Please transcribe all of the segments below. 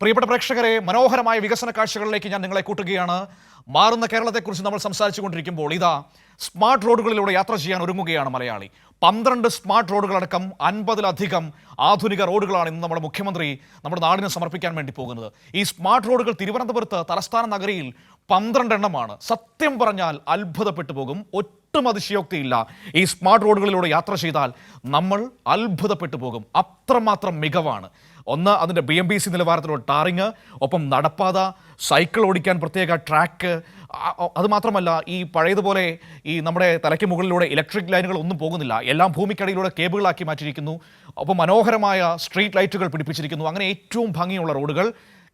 പ്രിയപ്പെട്ട പ്രേക്ഷകരെ മനോഹരമായ വികസന കാഴ്ചകളിലേക്ക് ഞാൻ നിങ്ങളെ കൂട്ടുകയാണ്. മാറുന്ന കേരളത്തെക്കുറിച്ച് നമ്മൾ സംസാരിച്ചു കൊണ്ടിരിക്കുമ്പോൾ ഇതാ സ്മാർട്ട് റോഡുകളിലൂടെ യാത്ര ചെയ്യാൻ ഒരുങ്ങുകയാണ് മലയാളി. പന്ത്രണ്ട് സ്മാർട്ട് റോഡുകളടക്കം അൻപതിലധികം ആധുനിക റോഡുകളാണ് ഇന്ന് നമ്മുടെ മുഖ്യമന്ത്രി നമ്മുടെ നാടിന് സമർപ്പിക്കാൻ വേണ്ടി പോകുന്നത്. ഈ സ്മാർട്ട് റോഡുകൾ തിരുവനന്തപുരത്ത് തലസ്ഥാന നഗരിയിൽ പന്ത്രണ്ട് എണ്ണമാണ് സത്യം പറഞ്ഞാൽ അത്ഭുതപ്പെട്ടു പോകും. ഒട്ടും അതിശയോക്തിയില്ല. ഈ സ്മാർട്ട് റോഡുകളിലൂടെ യാത്ര ചെയ്താൽ നമ്മൾ അത്ഭുതപ്പെട്ടു പോകും. അത്രമാത്രം മികവാണ്. ഒന്ന് അതിന്റെ ബി എം ബി സി നിലവാരത്തിലുള്ള ടാറിങ് ഒപ്പം നടപ്പാത സൈക്കിൾ ഓടിക്കാൻ പ്രത്യേക ട്രാക്ക് അതുമാത്രമല്ല ഈ പഴയതുപോലെ ഈ നമ്മുടെ തലയ്ക്ക് മുകളിലൂടെ ഇലക്ട്രിക് ലൈനുകൾ ഒന്നും പോകുന്നില്ല. എല്ലാം ഭൂമിക്കടിയിലൂടെ കേബിളാക്കി മാറ്റിയിരിക്കുന്നു. ഒപ്പം മനോഹരമായ സ്ട്രീറ്റ് ലൈറ്റുകൾ പിടിപ്പിച്ചിരിക്കുന്നു. അങ്ങനെ ഏറ്റവും ഭംഗിയുള്ള റോഡുകൾ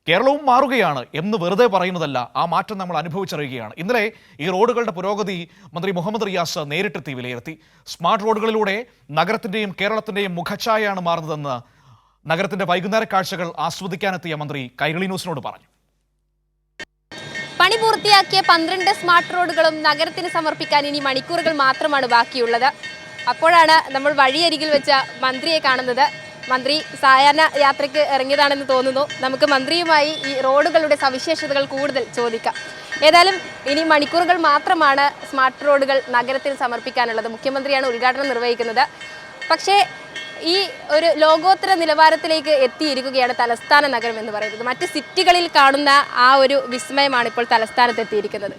കേരളവും മാറുകയാണ് എന്ന് വെറുതെ പറയുന്നതല്ല. ആ മാറ്റം നമ്മൾ അനുഭവിച്ചറിയുകയാണ്. ഇന്നലെ ഈ റോഡുകളുടെ പുരോഗതി മന്ത്രി മുഹമ്മദ് റിയാസ് നേരിട്ടെത്തി വിലയിരുത്തി. സ്മാർട്ട് റോഡുകളിലൂടെ നഗരത്തിന്റെയും കേരളത്തിന്റെയും മുഖച്ഛായയാണ് മാറുന്നതെന്ന് നഗരത്തിന്റെ വൈകുന്നേര കാഴ്ചകൾ ആസ്വദിക്കാനെത്തിയ മന്ത്രി കൈരളി ന്യൂസിനോട് പറഞ്ഞു. പണി പൂർത്തിയാക്കിയ പന്ത്രണ്ട് സ്മാർട്ട് റോഡുകളും നഗരത്തിന് സമർപ്പിക്കാൻ ഇനി മണിക്കൂറുകൾ മാത്രമാണ് ബാക്കിയുള്ളത്. അപ്പോഴാണ് നമ്മൾ വഴിയരികിൽ വെച്ച മന്ത്രിയെ കാണുന്നത്. മന്ത്രി സായാഹ്ന യാത്രയ്ക്ക് ഇറങ്ങിയതാണെന്ന് തോന്നുന്നു. നമുക്ക് മന്ത്രിയുമായി ഈ റോഡുകളുടെ സവിശേഷതകൾ കൂടുതൽ ചോദിക്കാം. ഏതായാലും ഇനി മണിക്കൂറുകൾ മാത്രമാണ് സ്മാർട്ട് റോഡുകൾ നഗരത്തിൽ സമർപ്പിക്കാനുള്ളത്. മുഖ്യമന്ത്രിയാണ് ഉദ്ഘാടനം നിർവഹിക്കുന്നത്. പക്ഷേ ഈ ഒരു ലോകോത്തര നിലവാരത്തിലേക്ക് എത്തിയിരിക്കുകയാണ് തലസ്ഥാന നഗരം എന്ന് പറയുന്നത്. മറ്റ് സിറ്റികളിൽ കാണുന്ന ആ ഒരു വിസ്മയമാണ് ഇപ്പോൾ തലസ്ഥാനത്ത് എത്തിയിരിക്കുന്നത്.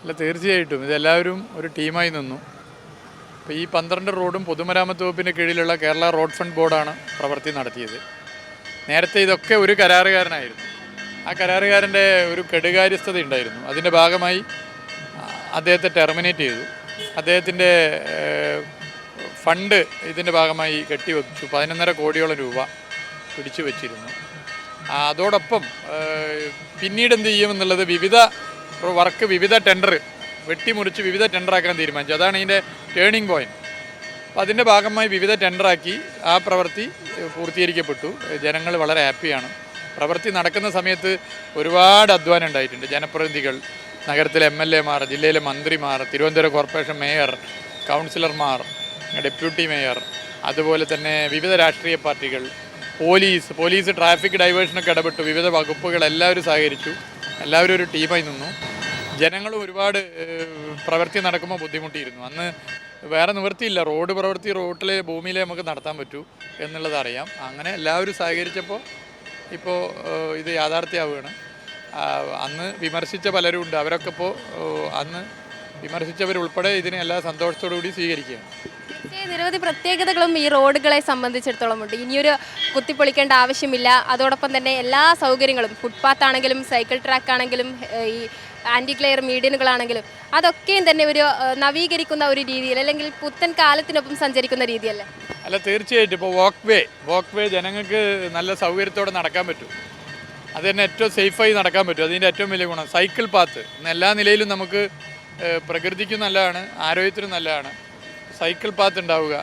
അല്ല തീർച്ചയായിട്ടും. ഇതെല്ലാവരും ഒരു ടീമായി നിന്നു. അപ്പോൾ ഈ പന്ത്രണ്ട് റോഡും പൊതുമരാമത്ത് വകുപ്പിന്റെ കീഴിലുള്ള കേരള റോഡ് ഫണ്ട് ബോർഡാണ് പ്രവൃത്തി നടത്തിയത്. നേരത്തെ ഇതൊക്കെ ഒരു കരാറുകാരനായിരുന്നു. ആ കരാറുകാരന്റെ ഒരു കെടുകാര്യസ്ഥത ഉണ്ടായിരുന്നു. അതിന്റെ ഭാഗമായി അദ്ദേഹത്തെ ടെർമിനേറ്റ് ചെയ്തു. അദ്ദേഹത്തിന്റെ ഫണ്ട് ഇതിന്റെ ഭാഗമായി കെട്ടിവെച്ചു. പതിനൊന്നര കോടിയോളം രൂപ പിടിച്ചു വച്ചിരുന്നു. അതോടൊപ്പം പിന്നീട് എന്ത് ചെയ്യുമെന്നുള്ളത് വിവിധ വർക്ക് വിവിധ ടെൻഡർ വെട്ടിമുറിച്ച് വിവിധ ടെൻഡറാക്കാൻ തീരുമാനിച്ചു. അതാണ് ഇതിന്റെ ടേണിംഗ് പോയിന്റ്. അപ്പോൾ അതിന്റെ ഭാഗമായി വിവിധ ടെൻഡറാക്കി ആ പ്രവൃത്തി പൂർത്തീകരിക്കപ്പെട്ടു. ജനങ്ങൾ വളരെ ഹാപ്പിയാണ്. പ്രവൃത്തി നടക്കുന്ന സമയത്ത് ഒരുപാട് അധ്വാനം ഉണ്ടായിട്ടുണ്ട്. ജനപ്രതിനിധികൾ നഗരത്തിലെ എം എൽ എമാർ ജില്ലയിലെ മന്ത്രിമാർ തിരുവനന്തപുരം കോർപ്പറേഷൻ മേയർ കൗൺസിലർമാർ ഡെപ്യൂട്ടി മേയർ അതുപോലെ തന്നെ വിവിധ രാഷ്ട്രീയ പാർട്ടികൾ പോലീസ് പോലീസ് ട്രാഫിക് ഡൈവേഷനൊക്കെ ഇടപെട്ടു. വിവിധ വകുപ്പുകൾ എല്ലാവരും സഹകരിച്ചു. എല്ലാവരും ഒരു ടീമായി നിന്നു. ജനങ്ങളും ഒരുപാട് പ്രവൃത്തി നടക്കുമ്പോൾ ബുദ്ധിമുട്ടിയിരുന്നു. അന്ന് വേറെ നിവൃത്തിയില്ല. റോഡ് പ്രവൃത്തി റോട്ടിലെ ഭൂമിയിലെ നമുക്ക് നടത്താൻ പറ്റൂ എന്നുള്ളത് അറിയാം. അങ്ങനെ എല്ലാവരും സഹകരിച്ചപ്പോൾ ഇപ്പോൾ ഇത് യാഥാർത്ഥ്യമാവുകയാണ് അന്ന് വിമർശിച്ച പലരും ഉണ്ട്. അവരൊക്കെ ഇപ്പോൾ അന്ന് വിമർശിച്ചവരുൾപ്പെടെ ഇതിനെ എല്ലാ സന്തോഷത്തോടു കൂടി സ്വീകരിക്കുകയാണ്. നിരവധി പ്രത്യേകതകളും ഈ റോഡുകളെ സംബന്ധിച്ചിടത്തോളം ഉണ്ട്. ഇനിയൊരു കുത്തിപ്പൊളിക്കേണ്ട ആവശ്യമില്ല. അതോടൊപ്പം തന്നെ എല്ലാ സൗകര്യങ്ങളും ഫുട്പാത്ത് ആണെങ്കിലും സൈക്കിൾ ട്രാക്ക് ആണെങ്കിലും ഈ ആന്റി ക്ലെയർ മീഡിയനുകളാണെങ്കിലും അതൊക്കെയും തന്നെ ഒരു നവീകരിക്കുന്ന ഒരു രീതിയിൽ അല്ലെങ്കിൽ പുത്തൻ കാലത്തിനൊപ്പം സഞ്ചരിക്കുന്ന രീതിയല്ലേ? അല്ല തീർച്ചയായിട്ടും. ഇപ്പോൾ വാക്ക് വേ വാക്ക് വേ ജനങ്ങൾക്ക് നല്ല സൗകര്യത്തോടെ നടക്കാൻ പറ്റും. അത് തന്നെ ഏറ്റവും സേഫായി നടക്കാൻ പറ്റും. അതിന്റെ ഏറ്റവും വലിയ ഗുണം സൈക്കിൾ പാത്ത്. എല്ലാ നിലയിലും നമുക്ക് പ്രകൃതിക്കും നല്ലതാണ് ആരോഗ്യത്തിനും നല്ലതാണ്. സൈക്കിൾ പാത്ത് ഉണ്ടാവുക.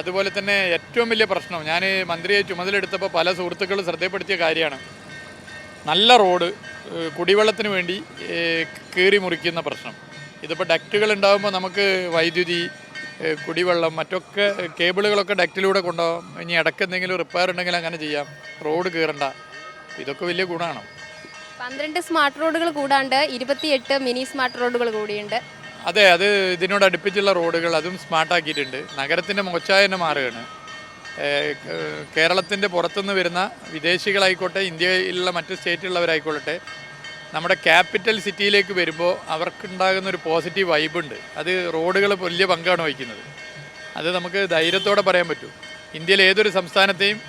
അതുപോലെ തന്നെ ഏറ്റവും വലിയ പ്രശ്നം ഞാൻ മന്ത്രിയെ ചുമതലെടുത്തപ്പോൾ പല സുഹൃത്തുക്കളും ശ്രദ്ധപ്പെടുത്തിയ കാര്യമാണ്. നല്ല റോഡ് കുടിവെള്ളത്തിന് വേണ്ടി കീറി മുറിക്കുന്ന പ്രശ്നം. ഇതിപ്പോൾ ഡക്റ്റുകൾ ഉണ്ടാകുമ്പോൾ നമുക്ക് വൈദ്യുതി കുടിവെള്ളം മറ്റൊക്കെ കേബിളുകളൊക്കെ ഡക്റ്റിലൂടെ കൊണ്ടുപോകാം. ഇനി ഇടയ്ക്ക് എന്തെങ്കിലും റിപ്പയർ ഉണ്ടെങ്കിൽ അങ്ങനെ ചെയ്യാം. റോഡ് കീറണ്ട. ഇതൊക്കെ വലിയ ഗുണമാണ്. പന്ത്രണ്ട് സ്മാർട്ട് റോഡുകൾ കൂടാണ്ട് ഇരുപത്തിയെട്ട് മിനി സ്മാർട്ട് റോഡുകൾ കൂടിയുണ്ട്. അതെ അത് ഇതിനോട് അടുപ്പിച്ചുള്ള റോഡുകൾ അതും സ്മാർട്ടാക്കിയിട്ടുണ്ട് നഗരത്തിന്റെ മുഖച്ചായ തന്നെ മാറുകയാണ്. കേരളത്തിന്റെ പുറത്തുനിന്ന് വരുന്ന വിദേശികളായിക്കോട്ടെ ഇന്ത്യയിലുള്ള മറ്റ് സ്റ്റേറ്റിലുള്ളവരായിക്കോട്ടെ നമ്മുടെ ക്യാപിറ്റൽ സിറ്റിയിലേക്ക് വരുമ്പോൾ അവർക്കുണ്ടാകുന്ന ഒരു പോസിറ്റീവ് വൈബ് ഉണ്ട്. അത് റോഡുകൾ വലിയ പങ്കാണ് വഹിക്കുന്നത്. അത് നമുക്ക് ധൈര്യത്തോടെ പറയാൻ പറ്റും. ഇന്ത്യയിലെ ഏതൊരു സംസ്ഥാനത്തെയും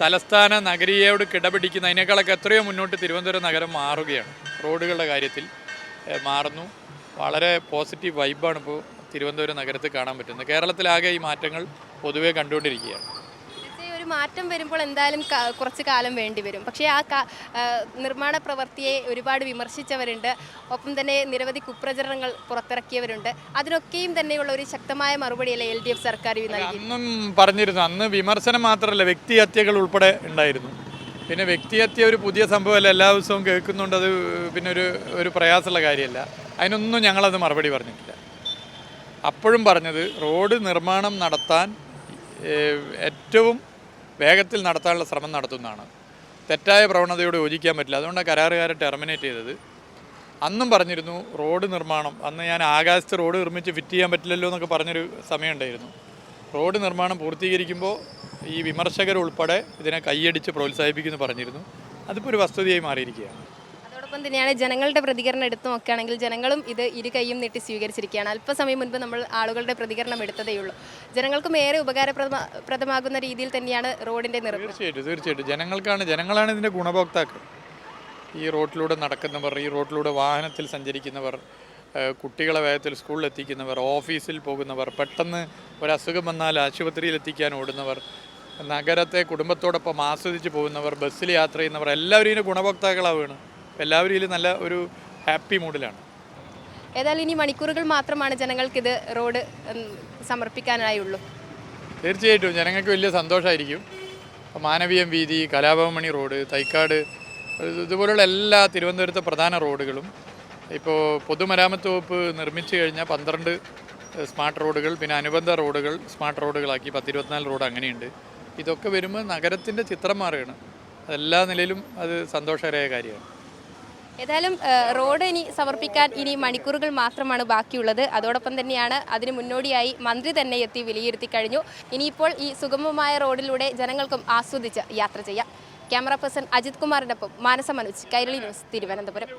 തലസ്ഥാന നഗരിയോട് കിടപിടിക്കുന്ന അതിനേക്കാളൊക്കെ എത്രയോ മുന്നോട്ട് തിരുവനന്തപുരം നഗരം മാറുകയാണ്. റോഡുകളുടെ കാര്യത്തിൽ മാറുന്നു. വളരെ പോസിറ്റീവ് വൈബാണ് ഇപ്പോൾ തിരുവനന്തപുരം നഗരത്തിൽ കാണാൻ പറ്റുന്നത്. കേരളത്തിലാകെ ഈ മാറ്റങ്ങൾ പൊതുവേ കണ്ടുകൊണ്ടിരിക്കുകയാണ്. ഒരു മാറ്റം വരുമ്പോൾ എന്തായാലും കുറച്ച് കാലം വേണ്ടി വരും. പക്ഷേ ആ നിർമ്മാണ പ്രവൃത്തിയെ ഒരുപാട് വിമർശിച്ചവരുണ്ട്. ഒപ്പം തന്നെ നിരവധി കുപ്രചരണങ്ങൾ പുറത്തിറക്കിയവരുണ്ട്. അതിനൊക്കെയും തന്നെയുള്ള ഒരു ശക്തമായ മറുപടിയല്ലേ എൽ ഡി എഫ് സർക്കാർ അന്നും പറഞ്ഞിരുന്നു. അന്ന് വിമർശനം മാത്രമല്ല വ്യക്തിഹത്യകൾ ഉൾപ്പെടെ ഉണ്ടായിരുന്നു. പിന്നെ വ്യക്തിഹത്യ ഒരു പുതിയ സംഭവമല്ല. എല്ലാ ദിവസവും കേൾക്കുന്നുണ്ട്. അത് പിന്നെ ഒരു ഒരു പ്രയാസമുള്ള കാര്യമല്ല. അതിനൊന്നും ഞങ്ങളത് മറുപടി പറഞ്ഞിട്ടില്ല. അപ്പോഴും പറഞ്ഞത് റോഡ് നിർമ്മാണം നടത്താൻ ഏറ്റവും വേഗത്തിൽ നടത്താനുള്ള ശ്രമം നടത്തുന്നതാണ്. തെറ്റായ പ്രവണതയോട് യോജിക്കാൻ പറ്റില്ല. അതുകൊണ്ടാണ് കരാറുകാരെ ടെർമിനേറ്റ് ചെയ്തത്. അന്നും പറഞ്ഞിരുന്നു റോഡ് നിർമ്മാണം. അന്ന് ഞാൻ ആകാശത്ത് റോഡ് നിർമ്മിച്ച് ഫിറ്റ് ചെയ്യാൻ പറ്റില്ലല്ലോ എന്നൊക്കെ പറഞ്ഞൊരു സമയമുണ്ടായിരുന്നു റോഡ് നിർമ്മാണം പൂർത്തീകരിക്കുമ്പോൾ ഈ വിമർശകരുൾപ്പെടെ ഇതിനെ കൈയടിച്ച് പ്രോത്സാഹിപ്പിക്കുമെന്ന് പറഞ്ഞിരുന്നു. അതിപ്പോൾ ഒരു വസ്തുതയായി മാറിയിരിക്കുകയാണ്. അതോടൊപ്പം തന്നെയാണ് ജനങ്ങളുടെ പ്രതികരണം എടുത്തു നോക്കുകയാണെങ്കിൽ ജനങ്ങളും ഇത് ഇരു കൈയും നീട്ടി സ്വീകരിച്ചിരിക്കുകയാണ്. അല്പസമയം മുൻപ് നമ്മൾ ആളുകളുടെ പ്രതികരണം എടുത്തതേ ഉള്ളൂ. ജനങ്ങൾക്കും ഏറെ ഉപകാരപ്രദമാകുന്ന രീതിയിൽ തന്നെയാണ് റോഡിന്റെ നിർമ്മാണം തീർച്ചയായിട്ടും തീർച്ചയായിട്ടും. ജനങ്ങൾക്കാണ് ജനങ്ങളാണ് ഇതിന്റെ ഗുണഭോക്താക്കൾ. ഈ റോഡിലൂടെ നടക്കുന്നവർ ഈ റോഡിലൂടെ വാഹനത്തിൽ സഞ്ചരിക്കുന്നവർ കുട്ടികളെ വേഗത്തിൽ സ്കൂളിൽ എത്തിക്കുന്നവർ ഓഫീസിൽ പോകുന്നവർ പെട്ടെന്ന് ഒരസുഖം വന്നാൽ ആശുപത്രിയിൽ എത്തിക്കാൻ ഓടുന്നവർ നഗരത്തെ കുടുംബത്തോടൊപ്പം ആസ്വദിച്ച് പോകുന്നവർ ബസ്സിൽ യാത്ര ചെയ്യുന്നവർ എല്ലാവരും ഇതിന് ഗുണഭോക്താക്കളാവുകയാണ്. എല്ലാവരും ഇതിൽ നല്ല ഒരു ഹാപ്പി മൂഡിലാണ്. ഏതായാലും ഇനി മണിക്കൂറുകൾ മാത്രമാണ് ജനങ്ങൾക്ക് ഇത് റോഡ് സമർപ്പിക്കാനായി സമർപ്പിക്കാനായുള്ളൂ. തീർച്ചയായിട്ടും. ജനങ്ങൾക്ക് വലിയ സന്തോഷമായിരിക്കും മാനവീയം വീതി കലാഭവമണി റോഡ് തൈക്കാട് ഇതുപോലുള്ള എല്ലാ തിരുവനന്തപുരത്തെ പ്രധാന റോഡുകളും ഇപ്പോൾ പൊതുമരാമത്ത് വകുപ്പ് നിർമ്മിച്ചു കഴിഞ്ഞാൽ പന്ത്രണ്ട് സ്മാർട്ട് റോഡുകൾ പിന്നെ അനുബന്ധ റോഡുകൾ സ്മാർട്ട് റോഡുകളാക്കി പത്തിരുപത്തിനാല് റോഡ് അങ്ങനെയുണ്ട്. ഇതൊക്കെ വരുമ്പോൾ നഗരത്തിന്റെ ചിത്രം മാറുകയാണ്. അതെല്ലാ നിലയിലും അത് സന്തോഷകരമായ കാര്യമാണ്. ഏതായാലും റോഡ് ഇനി സമർപ്പിക്കാൻ ഇനി മണിക്കൂറുകൾ മാത്രമാണ് ബാക്കിയുള്ളത്. അതോടൊപ്പം തന്നെയാണ് അതിന് മുന്നോടിയായി മന്ത്രി തന്നെ എത്തി വിലയിരുത്തി കഴിഞ്ഞു. ഇനിയിപ്പോൾ ഈ സുഗമമായ റോഡിലൂടെ ജനങ്ങൾക്കും ആസ്വദിച്ച് യാത്ര ചെയ്യാം. ക്യാമറ പേഴ്സൺ അജിത് കുമാറിനൊപ്പം മാനസ മനോജ് കൈരളി ന്യൂസ് തിരുവനന്തപുരം.